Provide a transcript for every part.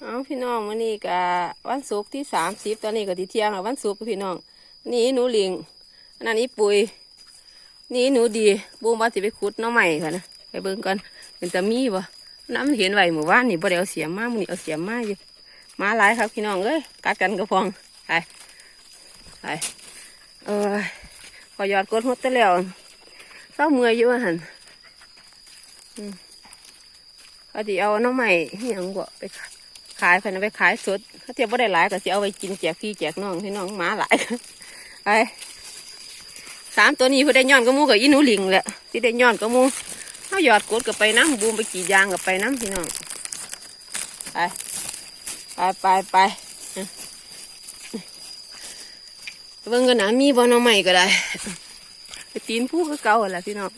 เอาพี่น้องวันนี้ก็วันศุกร์ที่สามสิบตอนนี้ก็ที่เที่ยงแล้ววันศุกร์พี่น้อง นี่หนูลิงอันนั้นอีปุยนี่หนูดีบูมว่าสิไปขุดน้องใหม่ค่ะนะไปเบิ่งกันเป็นตะมีบ่น้ำเห็นไหวหมู่บ้านนี่บ่ได้เอาเสียมมามื้อนี้เอาเสียมมาอยู่มาหลายครับพี่น้องเอ้ยกัดกันกระพองไปไปเออพอยอดกดหดไปแล้วเศร้าเมื่อยอยู่หันอืมเขาสิเอาน้องใหม่อหยังบ่ไปขาย ขายเพิ่นเอาไปขายสดเขาเทียบว่าได้หลายก็สิเอาไปกินแจกพี่แจกน้องพี่น้องหมาหลายไปสามตัวนี้เพื่อได้ย้อนก็มูกับอีนูลิงแหละที่ได้ย้อนก็มูเขาหยอดกดกับไปน้ำบูมไปกี่ยางกับไปน้ำพี่น้องไปไปไปไปเบิ่งกันนะมีบอลเอาใหม่ก็ได้ไปตีนผู้ก็เก่าแหละพี่น้อง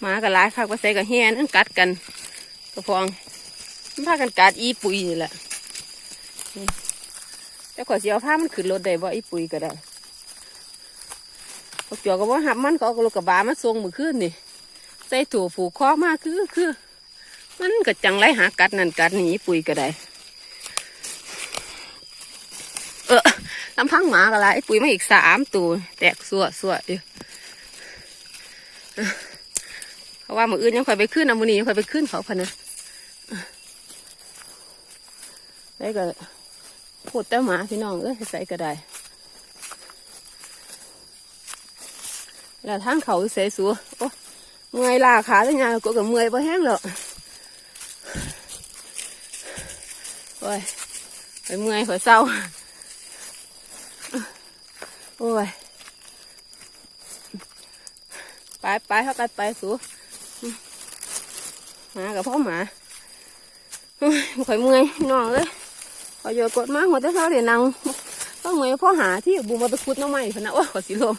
หมาก็หลายคักว่าใส่กับแฮนั่นกัดกันกระพอง พากันกัดอีปุ๋ยนี่แหละแต่ขอเสียผ้ามันขึ้นรถได้บ่อีปุ๋ยก็ได้พวกจอก็บ่หับมันก็เอารถกระบะมาส่งมือขึ้นนี่ใส่ถั่วผูกคอมากคือคือ มันก็จังไรหากัดนั่นกัดนี่ปุ๋ยก็ได้ เออลำพังหมาก็ไอปุ๋ยมาอีกสามตัวแตกสัวสัวอยู่เขาว่ามืออื่นยังค่อยไปขึ้นอามือนี้ยังค่อยไปขึ้นเขาพะนะ ได้ก็พูดแต่หมาพี่น้องเอ้ยใส่ก็ได้แล้วทางเขาเสสัวโอ้เมื่อยลาขาทั้งยางก็กับเมื่อยพอแห้งแล้วโอ้ยไปเมื่อยขอยเศร้าโอ้ยไปไปเขากันไปสูหมากับพ่อหมาโอ้ยข่อยเมื่อยพี่น้องเอ้ย พอโยกดมากหัวแต่เช้าเดี๋ยวนังต้องเมื่อยพ่อหาที่บูมาไปคุดน้องใหม่พะนะว่าขอสีลม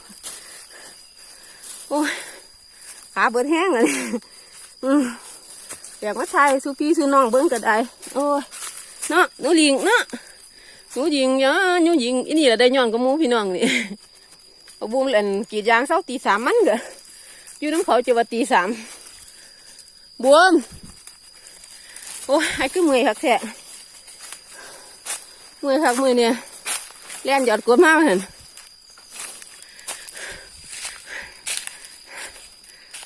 โอ้ยขาเบิดแห้งเลยอืมอยากมาถ่ายสูพี่สูน้องเบิ้งก็ไดโอ้ยเนาะหนูลิงเนาะหนูยิงเนาะหนูยิงอันนี้แหละได้ย้อนกับมูพี่น้องนี่เอาบูมเล่นกีดยางเช้าตีสามมันก็อยู่น้ำเขาจะว่าตีสามบวมโอ้ยไอ้คือเมื่อยคักแท้ มือคักมือเนี่ยเล่นหยอดกวดมากเห็น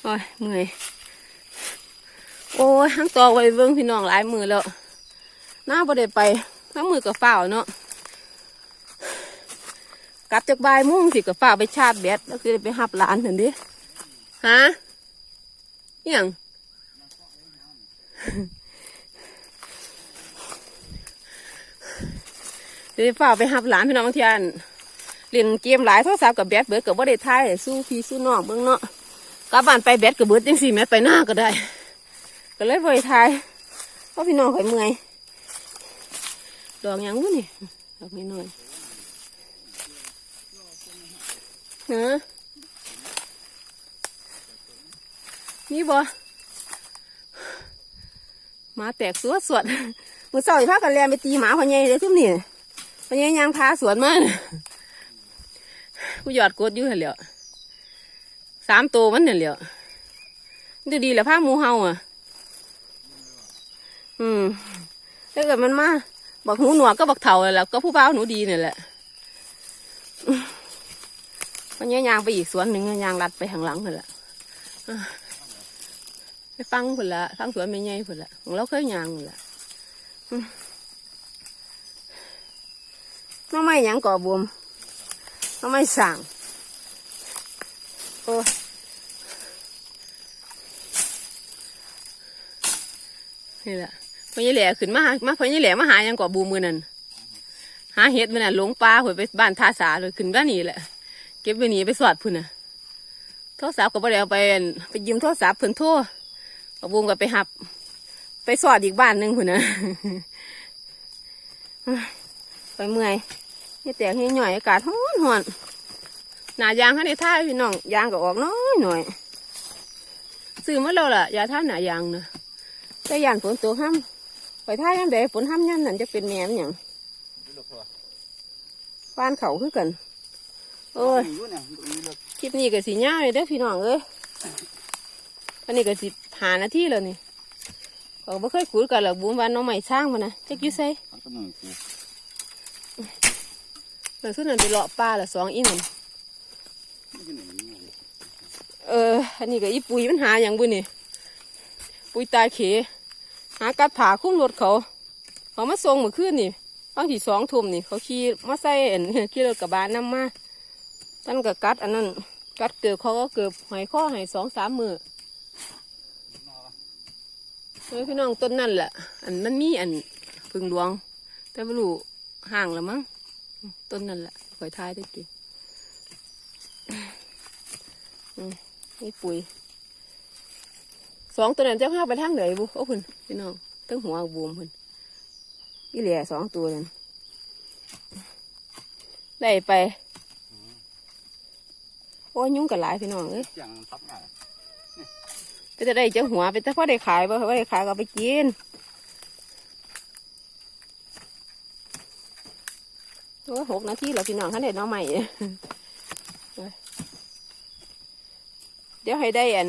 โอ้ยเมื่อยโอ้ยทั้งตอไว้เบิ้งพี่น้องหลายมือแล้วหน้าบ่ได้ไปทั้งมือกับฝ้าเนาะกลับจากบ่ายมุ่งสิกับฝ้าไปชาร์จแบตแล้วคือไปหับหลานเห็นดิฮะอิหยัง เดี๋ยวฝ้าไปหับหลานพี่น้องบางทีอันเล่นเกมหลายโทรศัพท์กับแบตเบิดกับว่าได้ทายสู้พี่สู้น้องเบิ่งเนาะกลับบ้านไปแบตกับเบิดจังสี่แมตไปหน้าก็ได้ ก็เลยบ่ได้ทายเพราะพี่น้องข่อยเมื่อยดอกยังวะนี่ดอกน้อยฮะนี่บ่หมาแตกสวดสวดมือเศร้าอีพากันแลนไปตีหมาพอใหญ่เลยทุกนี่ พญายางพาสวนมาน่ะกูหยอดกดอยู่หั่นแหล้วสามตัวมันเนี่ยแหล้วดูดีแหละผ้ามูเฮาอะ อืมถ้าเกิดมันมาบักหูหนวกก็บักเถาแล้วก็ผู้เบ่าหนูดีเนี่ยแหละอืมพญายางไปอีกสวนหนึ่งยางลัดไปข้างหลังเพิ่นละอะไปฟังเพิ่นละฟังสวนไม่ใหญ่เพิ่นละของเราเคยยางเพิ่นละ น้องไม่ยังก่อบวมน้องไม่สั่งโอ้นี่แหละพญาแหล่ขึ้นมาหามาพญาแหล่มาหายังก่อบูมมือนั่นหาเห็ดมันน่ะหลงปลาหวยไปบ้านท่าสาเลยขึ้นบ้านนี่แหละ เก็บไปหนีไปสอดพุ่นน่ะโทรศัพท์ก็บ่ได้เอาไปไปยืมโทรศัพท์เพิ่นโทรเอาบูมก็ไปหับ ไปสอดอีกบ้านหนึ่งพุ่นน่ะไปเมื่อย นี่แตกให้หน่อยอากาศร้อนร้อนหนายางให้ได้ท่าพี่น้องยางก็ออกน้อยหน่อยซื้อมาแล้วล่ะยาท่าหนายางนะแต่ยานฝนตกห้ำไปท่ายังไดฝนห้ำยันนั่นจะเป็นแหนมอย่างบ้านเขาคือกันโอ้ยคลิปนี้ก็สีหญ้าเลยเด้อพี่น้องเอ้ยอันนี้ก็สิหานาที่แล้วนี่เขาบ่เคยขุดกันหรอกบุ้มวันน้องใหม่สร้างมานะจักอยุ่ใส่ มัก็มือกูหลังสุดนั้นไปเลาะปลาละสองอีนั่นเเออ อันนี้ก็อีปุ๋ยมันหาอย่างบุนี่ปุ๋ยตาเขหากัดผาคุ้มรถเขา เขามาส่งเมื่อคืนนี่บางที่สองทุ่มนี่เขาขี่มาใส่อันขี่รถกระบะนำมาตั้นก็กัดอันนั้นกัดเกือบเขาก็เกือบหอยข้อหอยสองสามมือเออพี่น้องต้นนั่นแหละอันมันมีอันพึ่งหลวง แต่ไม่รู้ห่างแล้วมั้ง ต้นนั่นแหละคอยทายได้กี่อืมนี่ปุ๋ยสองตัวนั้นจะพาไปทางไหนบุโอ้คุณพี่น้องตั้งหัวบวมคุณอีเหลี่ยสองตัวนั้นได้ไปโอ้ยยุ่งกับหลายพี่น้องเอ้ยอย่างทับง่ายไปจะได้เจ้าหัวไปแต่พอได้ขายบ่พอได้ขายก็เอาไปกิน อ้ยหกนาทีแล้วพี่น้องท่านเด็ดน้องใหม่เดี๋ยวให้ได้อัน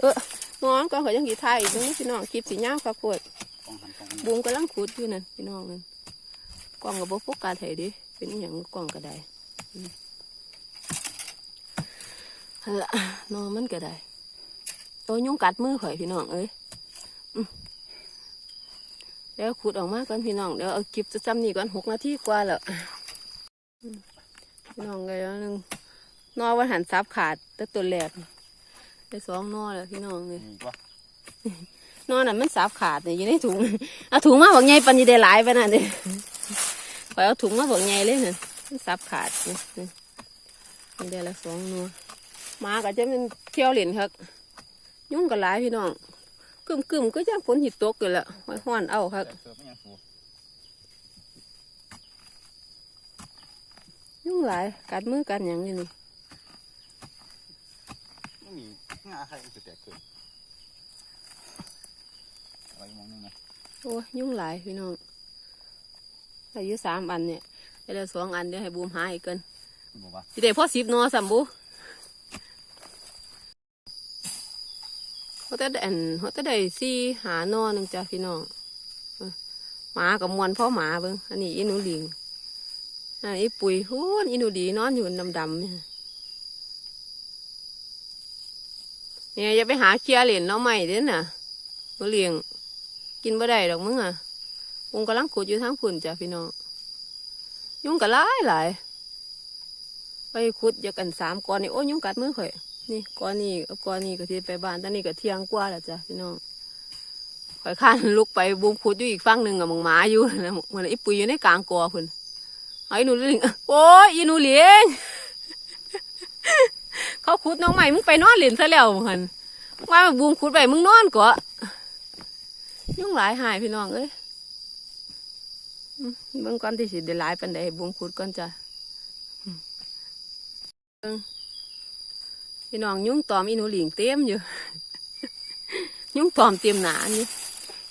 เออนอนก่อนเขายังกี่ทายอีกนึงพี่น้องคลิปสีย่างครับปวดกองหันกองบุ้งกำลังขุดอยู่นั่นพี่น้องนั่นกล้องกับบโฟกัสให้ดิเป็นอหย่างกล้องก็ได้อืมหั่นละนอนมันก็ได้ตัวยุงกัดมือข่อยพี่น้องเอ้ยอืมเดี๋ยวขุดออกมาก่อนพี่น้องเดี๋ยวเอาคลิปจะจำนี่ก่อนหกนาทีกว่าแล้วอืม พี่น้องเลยแล้วนึงนอวันหันซับขาดแต่ตัวแรกได้สองนอแล้วพี่น้องเลยมีปะนอนน่ะมันสาบขาดเนี่ยอยู่ในถุงเอาถุงมาบอกไงปันยีได้หลายไปน่ะเด้ขอยเอาถุงมาบอกไงเลยน่ะมันสาบขาดเนี่ยนี่ได้ละสองนัวหมาก็จะเป็นเที่ยวเหรียญครับ ยุ่งกับหลายพี่น้องกึมกึมๆก็ยังฝนหิตตกกันละห้อยห้อนเอาครับ แต่เสือไม่ ยังสูยุ่งหลายกัดมือกันอย่างนี้นี่ไม่มีงาใครมันจะแตกเกินอะไรมองนี่นะโอ้ยยุ่งหลายพี่น้องอายุสามอันเนี่ยได้ละสองอันเดี๋ยวให้บูมหาอีกเกินคุณบอกว่าสิได้พ่อสิบนอสัมบุเขาจะได้อันเขาจะได้สี่หานอหนึ่งจ้ะพี่น้องเออหมากับมวนพ่อหมาเบิ้งอันนี้อีหนูลิง อันนี้ปุ๋ยหูนอีนูดีนอนอยู่ดำๆเนี่ยเนี่ยอย่าไปหาเคลียเหรียญเนาะใหม่เด้อน่ะมาเลียง กินบ่ได้ดอกมึงอะวงกำลังขุดอยู่ทางพุ่นจ้ะพี่น้องยุ่งกะหลายหลายไปขุดอยากันสามก้อนนี่โอ้ยยุงกัดมือข่อยนี่ก้อนนี้ก้อนนี้ก็ที่ไปบ้านตอนนี้ก็เที่ยงกว่าแล้วจ้ะพี่น้องข่อยข้านลุกไปบูมขุดอยู่อีกฝั่งหนึ่งอะมึงหมาอยู่นะเหมือนไอ้ปุ๋ยอยู่ในกลางกอพุ่น เอาไอ้หนูเลี้ยงโอ้ยอีหนูเลี้ยงเขาขุดน้องใหม่มึงไปนอนเล่นซะแล้วหันว่าบูมขุดไปมึงนอนก่อยุ่งหลายหายพี่น้องเอ้ยเบิ่งก่อนที่สิได้หลายปันใดบูมขุดก่อนจ้ะพี่น้องยุ่งตอมอีหนูหลิงเต็มอยู่ ยุ่งตอมเต็มหนานี่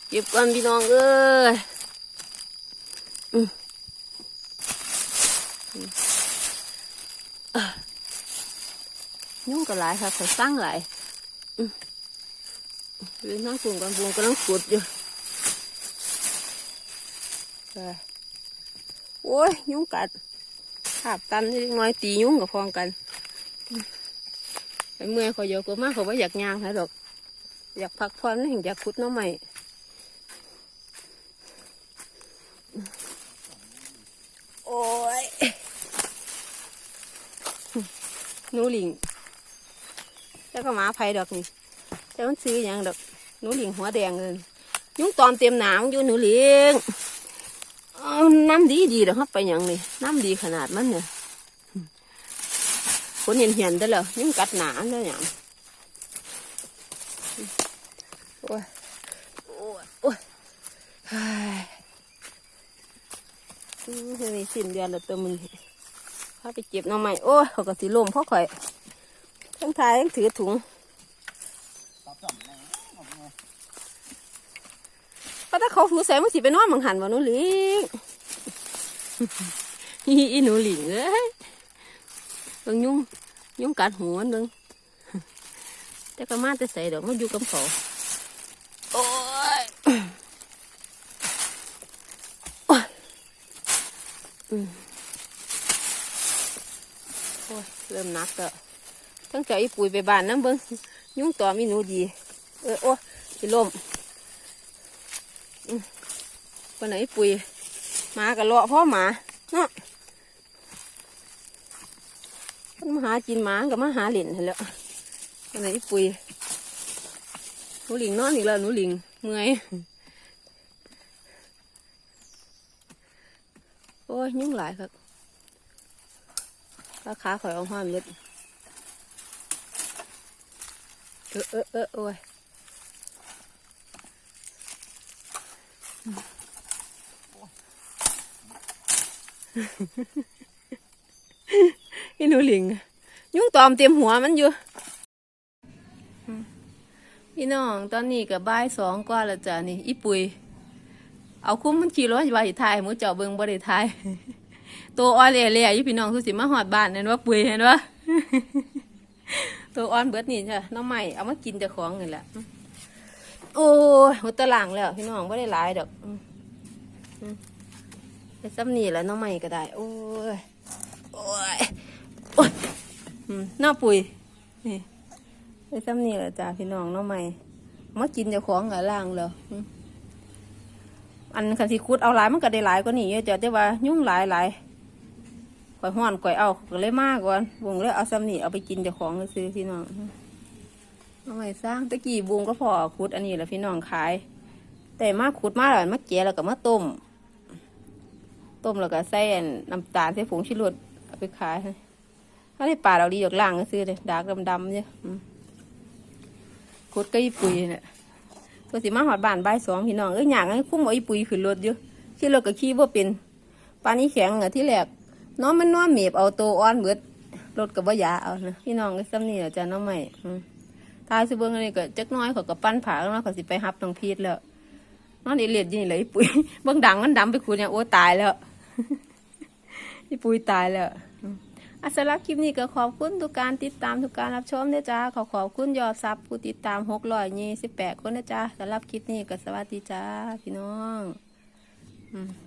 เก็บก่อนพี่น้องเอ้ยอืมอืมอะ ยุ่งก็หลายค่ะขาสร้างหลายอืมเรื่องน้ำปุ่งกันวงกำลังขุดอยู่โอ้ยยุ่งกัดขาบตันนิดน่อยตียุ่งกับพองกันไปเมื่อยเขาเยกมากเขาว่าอยากยางให้ดอก อยากพักผ่อนแล้วอยากขุดน้องใหม่โอ้ยนูหลิง แล้วก็หมาไผ่ดอกนี่แต่มันซื้ออย่างดอกหนูหลิงหัวแดงเลยยุงตอมเต็มหนามอยู่หนูหลิงเอาน้ำดีดีเดี๋ยวเขาไปอย่างนี้น้ำดีขนาดมันเนี่ยคนเห็นเห็นได้เลยยุ่งกัดหนาเลยอย่างโอ้ยโอ้ยโอ้ยเฮ้ยอืมเฮ้ยสิ้นเดือนแล้วตัวมึงพาไปเจ็บหน้องใหม่โอ้ยเขาก็สิลมเพราะข่อย ทั้งพายทั้งถือถุงก็ถ้าเขาหูแสงมันสิไปนอนมังหันวะนุลิงอีหนูหลิงเอ้ยบางยุ่งยุ่งกัดหัวนึงแต่ก็มาแต่ใส่ดอกมันอยู่กับเขาโอ้ยโอ้ยเริ่มนักแล้ว ทั้งเจาอีปุ๋ยไปบานน้ำเบิ้งยุ่งต่อมีหนูดี เออโอ้ยสิลมวันไหนปุ๋ยหมากับเลาะพ่อหมาเนาะมันมาหากินหมากับมาหาเหรียญแล้ววันไหนปุ๋ยหนูหลิงนอนอีกแล้วหนูหลิงเมื่อยโอ้ยยุ่งหลายครับราคาข่อยเอาห้ามเล็ดเออเออเออโอ้ยอีหนูหลิง ยุ่งตอมเต็มหัวมันอยู่ พี่น้อง ตอนนี้กับบ่ายสองกว่าแล้วจ้ะนี่อีปุย เอาคุ้มมันขี่รถไปถ่ายหมูเจ้าเบิงบ่ได้ถ่าย ตัวอ่อนเละๆอยู่พี่น้องสุสิมาหอดบ้านเห็นว่าปุยเห็นว่า ตัวอ่อนเบิดนี่จ้ะน้องใหม่เอามากินเจ้าของนี่แหละโอ้ยหัวตะหลังแล้วพี่น้องไม่ได้หลายดอกอืมอืมไปซ้ำนี่แล้วน้องใหม่ก็ได้ โอ้ยโอ้ยโอ้ยอืมน้าปุยนี่ไปซ้ำนี่แหละจ้ะพี่น้องน้องใหม่เอามากินจ้าของกับล่างแล้วอืมอันคันสิคุดเอาหลายมันก็ได้หลายกว่านี้เยอะจ้ะแต่ว่ายุ่งหลายหลาย ก่อยห้อนก่อยเอาก็เลยมากก่อนบุงเลยเอาซ้ำนี่เอาไปกินเจ้าของซื้อพี่น้องเอาไว้สร้างตะกี้บุงก็พอคุดอันนี้แหละพี่น้องขาย แต่มาขุดมาแล้วมาเจียแล้วก็มาต้ม ต้มแล้วก็ใส่นน้ำตาลใส่ผงชิลดเอาไปขายถ้าได้ปลาเราดีดอกล่างก็ซื้อเลยดากดำๆเนี่ยขุดก็ยี่ปุยเนี่ยตัวสิมาหอดบ้านใบสองพี่น้องเอ้ยอย่ากให้นคุ้มเอาอีปุ๋ยขึ้นรถอยู่ขี่รถก็ขี่บ่าเป็นปานี้แข็งอะที่แรก น้องมันน้อมเมีบเอาตัวอ่อนเบิดรถก็บ่ยาเอานะพี่น้องก็ซ้ำนี่แหละจ้ะน้องใหม่อืมทายสิเบิ่งอันนี้ก็จักน้อยเขาก็ปั้นผาแล้วเนาะเขาสิไปฮับน้องพีดแล้วนอนอีเลียดยี่เลยปุ๋ยเบิ่งดังมันดำไปคูเนี่ยโอ้ตายแล้วอีปุ๋ยตายแล้วอะสำหรับคลิปนี้ก็ขอบคุณทุกการติดตามทุกการรับชมนะจ๊ะขอขอบคุณยอดซับผู้ติดตามหกร้อยยี่สิบแปดคนนะจ๊ะสำหรับคลิปนี้ก็สวัสดีจ้าพี่น้อง อืม